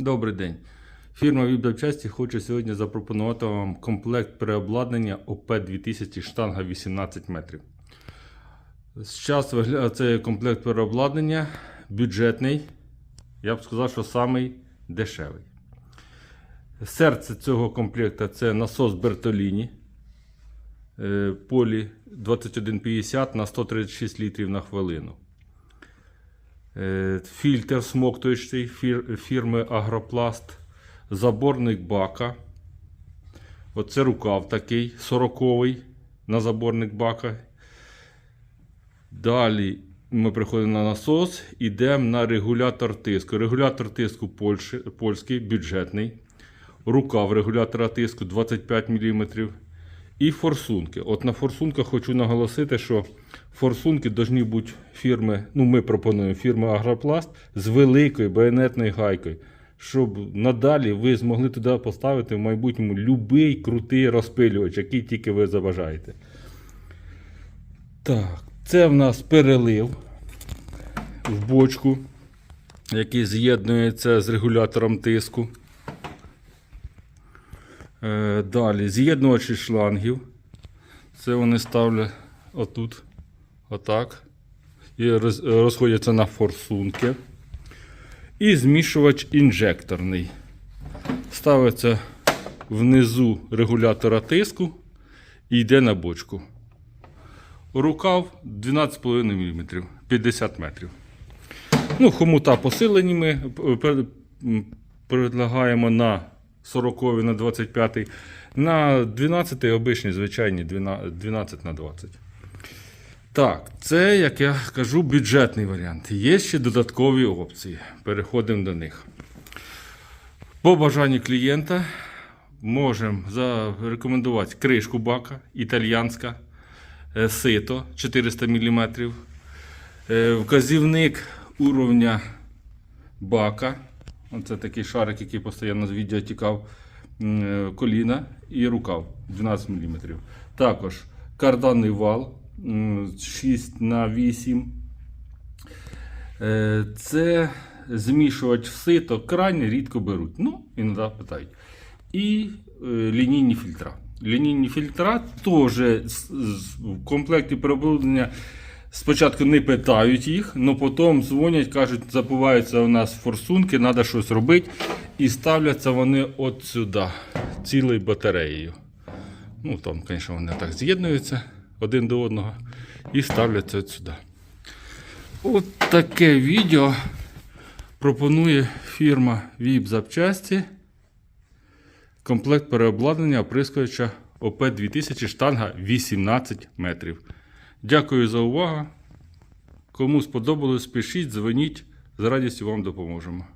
Добрий день. Фірма Вібдавчасті хоче сьогодні запропонувати вам комплект переобладнання ОП-2000 штанга 18 метрів. Зараз цей комплект переобладнання бюджетний. Я б сказав, що самий дешевий. Серце цього комплекту це насос Бертоліні. е, Полі 2150 на 136 літрів на хвилину. Е, Фільтр смоктуючий фір- фірми Агропласт, заборник бака. Оце рукав такий 40-й на заборник бака. Далі ми приходимо на насос, йдемо на регулятор тиску. Регулятор тиску Польщі, польський, бюджетний. Рукав регулятора тиску 25 мм. І форсунки. От на форсунках хочу наголосити, що форсунки повинні бути фірми, ну ми пропонуємо фірми Агропласт з великою байонетною гайкою, щоб надалі ви змогли туди поставити в майбутньому будь-який крутий розпилювач, який тільки ви забажаєте. Так, це в нас перелив в бочку, який з'єднується з регулятором тиску. Е, Далі з'єднувачі шлангів. Це вони ставлять отут, отак. І розходяться на форсунки. І змішувач інжекторний. Ставиться внизу регулятора тиску і йде на бочку. Рукав 12,5 мм, 50 метрів. Ну, хомута посилені ми е, предлагаємо на 40 на 25, на 12 обичні, звичайні 12 12 на 20. Так, це, як я кажу, бюджетний варіант. Є ще додаткові опції. Переходимо до них. По бажанню клієнта можемо зарекомендувати кришку бака італіянська, е, сито 400 мм. Е, Вказівник уровня бака. Оце такий шарик, який постійно з відео тікав. Е, Коліна і рукав 12 мм. Також карданний вал 6 на 8. Е, Це змішувач в сито крайне рідко беруть. Ну, іноді питають. І е, лінійні фільтра. Лінійні фільтра теж в комплекті переобладнання спочатку не питають їх, але потім дзвонять, кажуть, забуваються у нас форсунки, треба щось робити. І ставляться вони от сюди, цілою батареєю. Ну, там, звісно, вони так з'єднуються один до одного і ставляться сюди. От таке відео пропонує фірма VIP запчасті. Комплект переобладнання оприскувача ОП-2000 штанга 18 метрів. Дякую за увагу. Кому сподобалось, пишіть, дзвоніть. З радістю вам допоможемо.